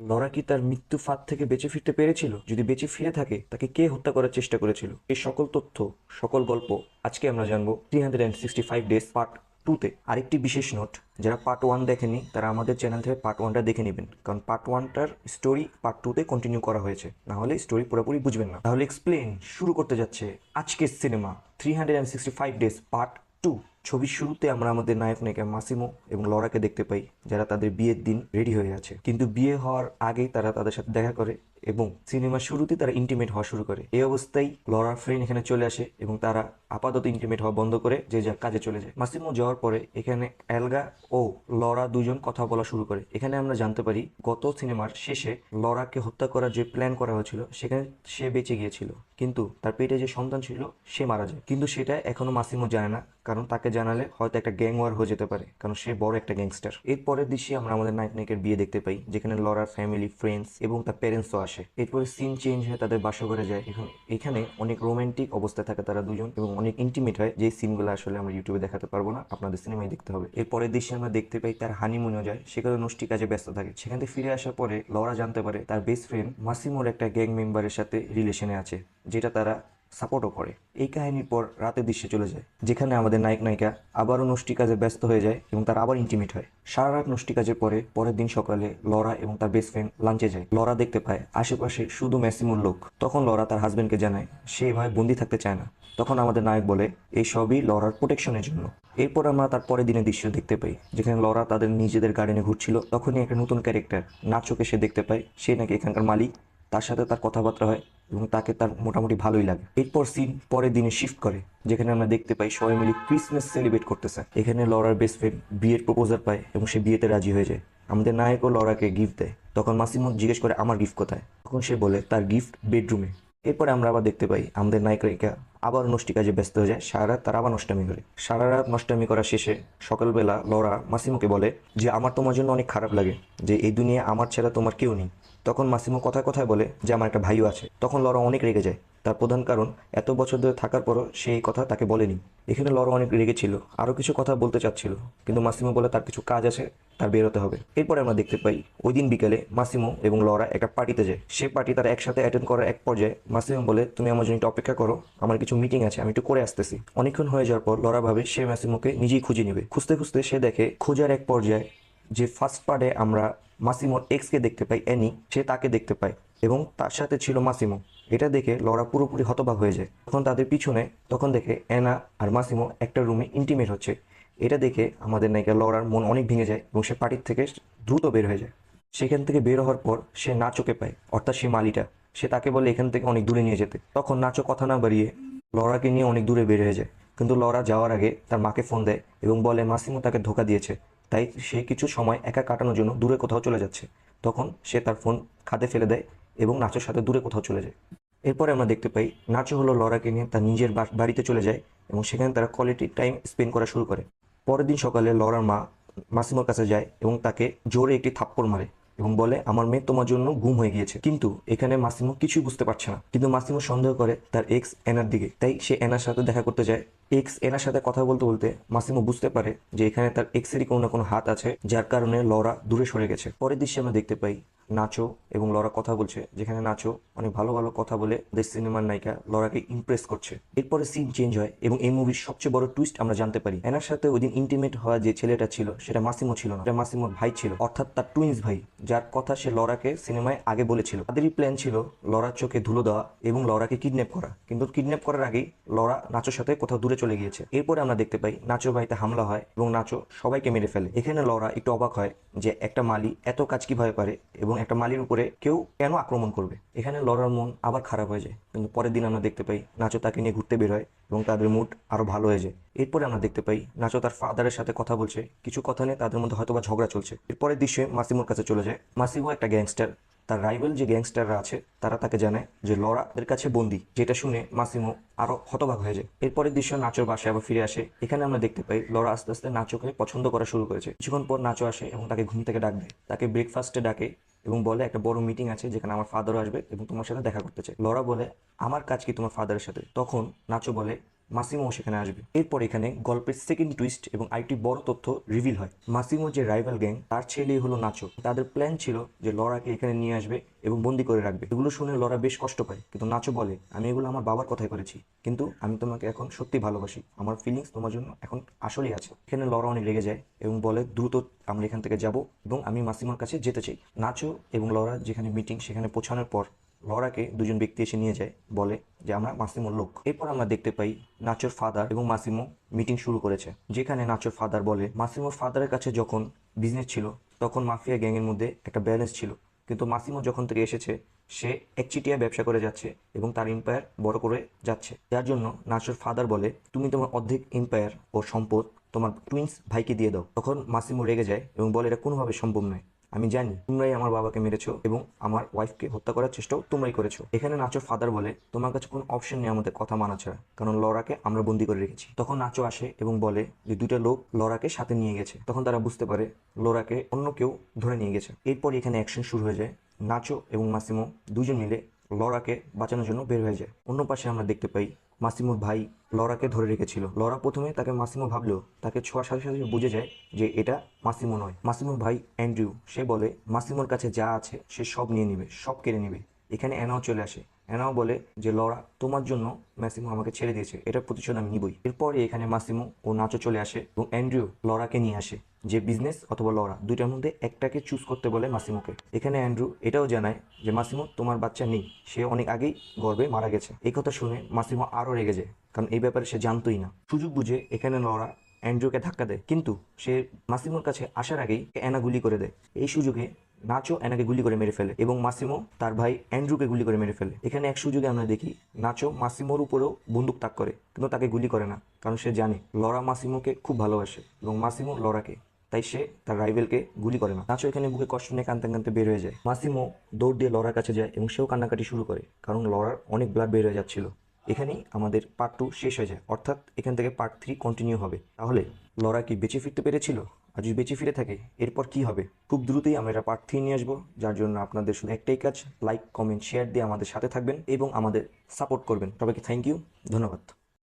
Laura কি তার মৃত্যু ফাঁদ থেকে বেঁচে ফিরতে পেরেছিল? যদি বেঁচে ফিরে থাকে, তাকে কে হত্যা করার চেষ্টা করেছিল? এই সকল তথ্য, সকল গল্প আজকে আমরা জানব three hundred and sixty five days part টুতে আরেকটি বিশেষ নোট যারা পার্ট ওয়ান দেখেনি তারা আমাদের চ্যানেল থেকে পার্ট ওয়ানটা দেখে নেবেন। কারণ পার্ট ওয়ানটার স্টোরি পার্ট টুতে কন্টিনিউ করা হয়েছে। না হলে স্টোরি পুরোপুরি বুঝবেন না। তাহলে এক্সপ্লেন শুরু করতে যাচ্ছে আজকের cinema three hundred and sixty five days part two ছবির শুরুতে আমরা আমাদের নায়ক নায়িকা মাসিমো এবং লরাকে দেখতে পাই, যারা তাদের বিয়ের দিন রেডি হয়ে আছে। কিন্তু বিয়ে হওয়ার আগেই তারা তাদের সাথে দেখা করে এবং সিনেমার শুরুতে তারা ইন্টিমেট হওয়া শুরু করে। এই অবস্থায় লরার ফ্রেন্ড এখানে চলে আসে এবং তারা আপাতত ইন্টিমেট হওয়া বন্ধ করে যে যার কাজে চলে যায়। মাসিমো যাওয়ার পরে এখানে অ্যালগা ও লরা দুজন কথা বলা শুরু করে। এখানে আমরা জানতে পারি, গত সিনেমার শেষে লরাকে হত্যা করার যে প্ল্যান করা হয়েছিল, সেখানে সে বেঁচে গিয়েছিল। কিন্তু তার পেটে যে সন্তান ছিল, সে মারা যায়। কিন্তু সেটা এখনও মাসিমো জানে না, কারণ তাকে জানালে হয়তো একটা গ্যাং ওয়ার হয়ে যেতে পারে, কারণ সে বড় একটা গ্যাংস্টার এর পরের দৃশ্যে আমরা আমাদের নায়ক নায়কের বিয়ে দেখতে পাই, যেখানে লরার ফ্যামিলি ফ্রেন্ডস এবং তার প্যারেন্টসও আসে। এরপরে সিন চেঞ্জ হয়ে তাদের বাসঘরে যায়। এখন এখানে অনেক রোমান্টিক অবস্থায় থাকে তারা দুজন এবং অনেক ইন্টিমেট হয়। যে সিনগুলো আসলে আমরা ইউটিউবে দেখাতে পারব না, আপনাদের সিনেমায় দেখতে হবে। এরপরের দৃশ্যে আমরা দেখতে পাই তার হানিমুনও যায়। সেখানে নষ্টি কাজে ব্যস্ত থাকে। সেখান থেকে ফিরে আসার পরে লরা জানতে পারে তার বেস্ট ফ্রেন্ড মাসিমোর একটা গ্যাং মেম্বারের সাথে রিলেশনে আছে, যেটা তারা সাপোর্টও করে। এই কাহিনীর পর রাতের দৃশ্যে চলে যায়, যেখানে আমাদের নায়ক নায়িকা আবারও নষ্টি কাজে ব্যস্ত হয়ে যায় এবং তারা আবার ইন্টিমেট হয়। সারা রাত নষ্টি কাজের পরে পরের দিন সকালে লরা এবং তার বেস্ট ফ্রেন্ড লাঞ্চে যায়। লরা দেখতে পায় আশেপাশে শুধু ম্যাসিমোর লোক। তখন লরা তার হাজবেন্ডকে জানায়, সে এভাবে বন্দি থাকতে চায় না। তখন আমাদের নায়ক বলে, এই সবই লরার প্রোটেকশনের জন্য। এরপর আমরা তার পরের দিনের দৃশ্য দেখতে পাই, যেখানে লরা তাদের নিজেদের গার্ডেনে ঘুরছিল। তখনই একটা নতুন ক্যারেক্টার নাচোকে সে দেখতে পায়। সে নাকি এখানকার মালিক। তার সাথে তার কথাবার্তা হয়। এবং তাকে তার মোটামুটি ভালোই লাগে। এরপর সিন পরের দিনে শিফট করে, যেখানে আমরা দেখতে পাই সবাই মিলে ক্রিসমাস সেলিব্রেট করতেছে। এখানে লরার বেস্ট ফ্রেন্ড বিয়ের প্রপোজাল পায় এবং সে বিয়েতে রাজি হয়ে যায়। আমাদের নায়কও লরাকে গিফট দেয়। তখন মাসিম জিজ্ঞেস করে, আমার গিফট কোথায়? তখন সে বলে, তার গিফট বেডরুমে এরপরে আমরা আবার দেখতে পাই, আমাদের নায়িকা আবার নষ্টি কাজে ব্যস্ত হয়ে যায়। সারা রাত তারা আবার নষ্টামি করে। সারা রাত নষ্টামি করা শেষে সকালবেলা লরা মাসিমোকে বলে যে, আমার তোমার জন্য অনেক খারাপ লাগে। যে, এই দুনিয়া আমার ছাড়া তোমার কেউ নেই। তখন মাসিমু কথায় কথায় বলে যে, আমার একটা ভাইও আছে। তখন লরা অনেক রেগে যায়। তার প্রধান কারণ, এত বছর ধরে থাকার পরও সে এই কথা তাকে বলেনি। এখানে লরা অনেক রেগেছিল আরও কিছু কথা বলতে চাচ্ছিল, কিন্তু মাসিমো বলে তার কিছু কাজ আছে, তার বেরোতে হবে। এরপরে আমরা দেখতে পাই, ওই দিন বিকেলে মাসিমো এবং লরা একটা পার্টিতে যায়। সে পার্টি তারা একসাথে অ্যাটেন্ড করার এক পর্যায়ে মাসিমো বলে, তুমি আমার জন্য একটু অপেক্ষা করো, আমার কিছু মিটিং আছে, আমি একটু করে আসতেছি। অনেকক্ষণ হয়ে যাওয়ার পর লরা ভাবে সে মাসিমোকে নিজেই খুঁজে নেবে। খুঁজতে খুঁজতে সে দেখে, খোঁজার এক পর্যায়ে যে ফার্স্ট পার্টে আমরা মাসিমোর এক্সকে দেখতে পাই অ্যানি সে তাকে দেখতে পায় এবং তার সাথে ছিল মাসিমো। এটা দেখে লরা পুরোপুরি হতবাক হয়ে যায়। তখন তাদের পিছনে, তখন দেখে অ্যানা আর মাসিমো একটা রুমে ইন্টিমেট হচ্ছে। এটা দেখে আমাদের নায়িকা লরার মন অনেক ভেঙে যায় এবং সে পার্টির থেকে দ্রুত বের হয়ে যায়। সেখান থেকে বের হওয়ার পর সে নাচোকে পায়, অর্থাৎ সে মালিটা। সে তাকে বলে এখান থেকে অনেক দূরে নিয়ে যেতে। তখন নাচো কথা না বাড়িয়ে লরাকে নিয়ে অনেক দূরে বের হয়ে যায়। কিন্তু লরা যাওয়ার আগে তার মাকে ফোন দেয় এবং বলে, মাসিমো তাকে ধোকা দিয়েছে। তাই সে কিছু সময় একা কাটানোর জন্য দূরে কোথাও চলে যাচ্ছে। তখন সে তার ফোন খাদে ফেলে দেয় এবং নাচোর সাথে দূরে কোথাও চলে যায়। এরপরে আমরা দেখতে পাই, নাচো হলো লরাকে নিয়ে তার নিজের বাড়িতে চলে যায় এবং সেখানে তারা কোয়ালিটি টাইম স্পেন্ড করা শুরু করে। পরের দিন সকালে লরার মা মাসিমোর কাছে যায় এবং তাকে জোরে একটি থাপ্পড় মারে এবং বলে, আমার মেয়ে তোমার জন্য গুম হয়ে গিয়েছে। কিন্তু এখানে মাসিমো কিছুই বুঝতে পারছে না। কিন্তু মাসিমো সন্দেহ করে তার এক্স এনার দিকে। তাই সে এনার সাথে দেখা করতে যায়। এক্স এনার সাথে কথা বলতে বলতে মাসিমো বুঝতে পারে যে এখানে তার এক্সেরই কোনো না কোনো হাত আছে, যার কারণে লরা দূরে সরে গেছে। পরের দৃশ্যে আমরা দেখতে পাই নাচো এবং লরা কথা বলছে, যেখানে নাচো অনেক ভালো ভালো কথা বলে দেশ সিনেমার নায়িকা লরাকে ইমপ্রেস করছে। এরপরে সিন চেঞ্জ হয় এবং এই মুভির সবচেয়ে বড় টুইস্ট আমরা জানতে পারি। এনার সাথে ওই দিন ইন্টিমেট হওয়া যে ছেলেটা ছিল, সেটা মাসিমো ছিল না। এটা মাসিমোর ভাই ছিল, অর্থাৎ তার টুইন্স ভাই, যার কথা সে লরাকে সিনেমায় আগে বলেছিল। তাদেরই প্ল্যান ছিল লরার চোখে ধুলো দেওয়া এবং লরাকে কিডন্যাপ করা। কিন্তু কিডন্যাপ করার আগেই লরা নাচোর সাথে কোথাও দূরে চলে গিয়েছে। এরপরে আমরা দেখতে পাই নাচো বাড়িতে হামলা হয় এবং নাচো সবাইকে মেরে ফেলে। এখানে লরা একটু অবাক হয় যে একটা মালি এত কাজ কীভাবে পারে এবং একটা মালির উপরে কেউ কেন আক্রমণ করবে? এখানে লরার মন আবার খারাপ হয়ে যায়। কিন্তু পরের দিন আমরা দেখতে পাই নাচো তাকে নিয়ে ঘুরতে বের হয় এবং তাদের মুড আরও ভালো হয়ে যায়। এরপরে আমরা দেখতে পাই নাচো তার ফাদারের সাথে কথা বলছে। কিছু কথা নিয়ে তাদের মধ্যে হয়তো বা ঝগড়া চলছে। এরপরের দৃশ্যে মাসিমোর কাছে চলে যায়। মাসিমো একটা গ্যাংস্টার। তার রাইভাল যে গ্যাংস্টাররা আছে, তারা তাকে জানায় যে লরা এর কাছে বন্দি। যেটা শুনে মাসিমো আরও হতবাক হয়ে যায়। এরপরের দৃশ্য নাচোর বাসায় আবার ফিরে আসে। এখানে আমরা দেখতে পাই লরা আস্তে আস্তে নাচোকে পছন্দ করা শুরু করেছে। কিছুক্ষণ পর নাচো আসে এবং তাকে ঘুম থেকে ডাক দেয়। তাকে ব্রেকফাস্টে ডাকে। এবং বলে, একটা বড় মিটিং আছে যেখানে আমার ফাদারও আসবে এবং তোমার সাথে দেখা করতে চাই। লরা বলে, আমার কাজ কি তোমার ফাদারের সাথে? তখন নাচো বলে মাসিমো সেখানে আসবে। এরপর এখানে গল্পের সেকেন্ড টুইস্ট এবং আরেকটি বড় তথ্য রিভিল হয়। মাসিমো যে রাইভাল গ্যাং তার ছেলেই হলো নাচো। তাদের প্ল্যান ছিল যে লরাকে এখানে নিয়ে আসবে এবং বন্দি করে রাখবে। এগুলো শুনে লরা বেশ কষ্ট পায়। কিন্তু নাচো বলে, আমি এগুলো আমার বাবার কথাই করেছি। কিন্তু আমি তোমাকে এখন সত্যি ভালোবাসি। আমার ফিলিংস তোমার জন্য এখন আসলেই আছে। এখানে লরা অনেক রেগে যায় এবং বলে, দ্রুত আমরা এখান থেকে যাব এবং আমি মাসিমোর কাছে যেতে চাই। নাচো এবং লরা যেখানে মিটিং সেখানে পৌঁছানোর পর লরাকে দুজন ব্যক্তি এসে নিয়ে যায়, বলে যে, আমরা মাসিমোর লোক। এরপর আমরা দেখতে পাই নাচোর ফাদার এবং মাসিমো মিটিং শুরু করেছে, যেখানে নাচোর ফাদার বলে, মাসিমোর ফাদারের কাছে যখন বিজনেস ছিল, তখন মাফিয়া গ্যাংয়ের মধ্যে একটা ব্যালেন্স ছিল। কিন্তু মাসিমো যখন থেকে এসেছে, সে একচিটিয়া ব্যবসা করে যাচ্ছে এবং তার এম্পায়ার বড় করে যাচ্ছে। যার জন্য নাচোর ফাদার বলে, তুমি তোমার অর্ধেক এম্পায়ার ও সম্পদ তোমার টুইন্স ভাইকে দিয়ে দাও। তখন মাসিমো রেগে যায় এবং বলে, এটা কোনোভাবে সম্ভব নয়। আমি জানি তোমরাই আমার বাবাকে মেরেছো এবং আমার ওয়াইফকে হত্যা করার চেষ্টাও তোমরাই করেছ। এখানে নাচোর ফাদার বলে, তোমার কাছে কোনো অপশন নেই আমাদের কথা মানা ছাড়া। কারণ লরাকে আমরা বন্দি করে রেখেছি। তখন নাচো আসে এবং বলে যে দুইটা লোক লরাকে সাথে নিয়ে গেছে। তখন তারা বুঝতে পারে লরাকে অন্য কেউ ধরে নিয়ে গেছে। এরপর এখানে অ্যাকশন শুরু হয়ে যায়। নাচো এবং মাসিমো দুজন মিলে লরাকে বাঁচানোর জন্য বের হয়ে যায়। অন্য পাশে আমরা দেখতে পাই মাসিমোর ভাই লরাকে ধরে রেখেছিল। লরা প্রথমে তাকে মাসিমো ভাবলেও তাকে ছোঁয়ার সাথে সাথে বুঝে যায় যে এটা মাসিমো নয়। মাসিমোর ভাই অ্যান্ড্রিউ, সে বলে, মাসিমোর কাছে যা আছে সে সব নিয়ে নিবে, সব কেড়ে নিবে। এখানে অ্যানাও চলে আসে। অ্যানাও বলে যে, লরা, তোমার জন্য মাসিমো আমাকে ছেড়ে দিয়েছে। এটার প্রতিশোধ আমি নিবই। এরপরে এখানে মাসিমো ও নাচো চলে আসে এবং অ্যান্ড্রিউ লরাকে নিয়ে আসে, যে বিজনেস অথবা লরা দুইটার মধ্যে একটাকে চুজ করতে বলে মাসিমোকে এখানে অ্যান্ড্রু এটাও জানায় যে মাসিমো তোমার বাচ্চা নেই। সে অনেক আগেই গর্বে মারা গেছে। এই কথা শুনে মাসিমো আরও রেগে যায়, কারণ এই ব্যাপারে সে জানতোই না। সুযোগ বুঝে এখানে লরা অ্যান্ড্রুকে ধাক্কা দেয়, কিন্তু সে মাসিমোর কাছে আসার আগেই অ্যানা গুলি করে দেয়। এই সুযোগে নাচো অ্যানাকে গুলি করে মেরে ফেলে এবং মাসিমো তার ভাই অ্যান্ড্রুকে গুলি করে মেরে ফেলে। এখানে এক সুযোগে আমরা দেখি, নাচো মাসিমোর উপরেও বন্দুক তাক করে, কিন্তু তাকে গুলি করে না, কারণ সে জানে লরা মাসিমোকে খুব ভালোবাসে এবং মাসিমো লরাকে, তাই সে তার রাইভেলকে গুলি করে না। নাচো এখানে বুকে কষ্ট নিয়ে কানতে কানতে বের হয়ে যায়। মাসিমো দৌড় দিয়ে লরার কাছে যায় এবং সেও কান্নাকাটি শুরু করে, কারণ লরার অনেক ব্লাড বের হয়ে যাচ্ছিল। এখানেই আমাদের পার্ট টু শেষ হয়ে যায়, অর্থাৎ এখান থেকে পার্ট থ্রি কন্টিনিউ হবে। তাহলে লরা কি বেঁচে ফিরতে পেরেছিল? আর যদি বেঁচে ফিরে থাকে, এরপর কি হবে? খুব দ্রুতই আমরা এটা পার্ট থ্রি নিয়ে আসব, যার জন্য আপনাদের শুধু একটাই কাজ লাইক কমেন্ট শেয়ার দিয়ে আমাদের সাথে থাকবেন এবং আমাদের সাপোর্ট করবেন। সবাইকে থ্যাংক ইউ ধন্যবাদ।